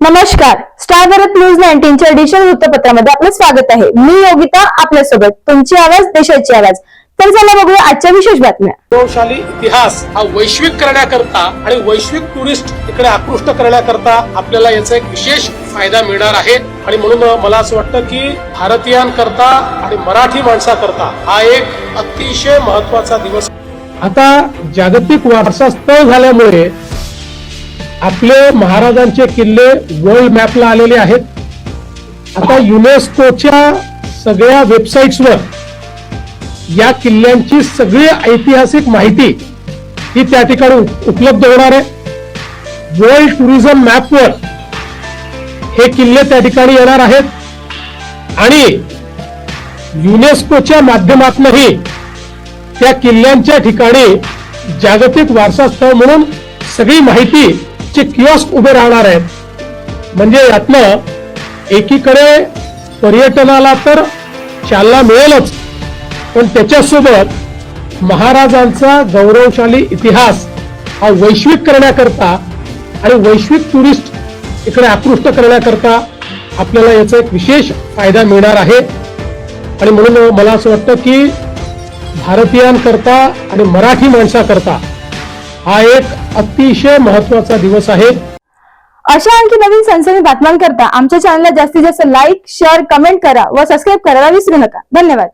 नमस्कार. Star Bharat news नाईन्टीनच्या digital वृत्तपत्रामध्ये आपलं स्वागत आहे. मी योगिता आपल्यासोबत तुमची आवाज देशाची आवाज. तर चला बघूया आजच्या विशेष बातम्या. गौरवशाली इतिहास हा वैश्विक करण्याकरता आणि वैश्विक टुरिस्ट इकडे आकृष्ट करण्याकरता आपल्याला याचा एक विशेष फायदा मिळणार आहे. आणि म्हणून मला असं वाटतं की भारतीयांकरता आणि मराठी माणसाकरता हा एक अतिशय महत्त्वाचा दिवस. आता जागतिक वारसा स्थळ झाल्यामुळे आपले महाराजांचे किल्ले वर्ल्ड मॅपला आलेले आहेत. आता युनेस्कोच्या सगळ्या वेबसाईट्सवर या किल्ल्यांची सगळी ऐतिहासिक माहिती ही त्या ठिकाणी उपलब्ध होणार आहे. वर्ल्ड टुरिझम मॅपवर हे किल्ले त्या ठिकाणी येणार आहेत. आणि युनेस्कोच्या माध्यमातूनही त्या किल्ल्यांच्या ठिकाणी जागतिक वारसा स्थळ म्हणून सगळी माहिती चे किऑस्क उभे राहणार आहेत. म्हणजे यातलं एकीकडे पर्यटनाला तर चालना मिळेलच पण त्याच्यासोबत महाराजांचा गौरवशाली इतिहास हा वैश्विक करण्याकरता आणि वैश्विक टुरिस्ट इकडे आकृष्ट करण्याकरता आपल्याला याचा एक विशेष फायदा मिळणार आहे. आणि म्हणून मला असं वाटतं की भारतीयांकरता आणि मराठी माणसाकरता हा एक अतिशय महत्त्वाचा दिवस आहे. अशा आणखी नवीन सनसनी बातम्यांकरता आमच्या चॅनलला जास्तीत जास्त लाईक शेअर कमेंट करा व सबस्क्राईब करायला विसरू नका. धन्यवाद.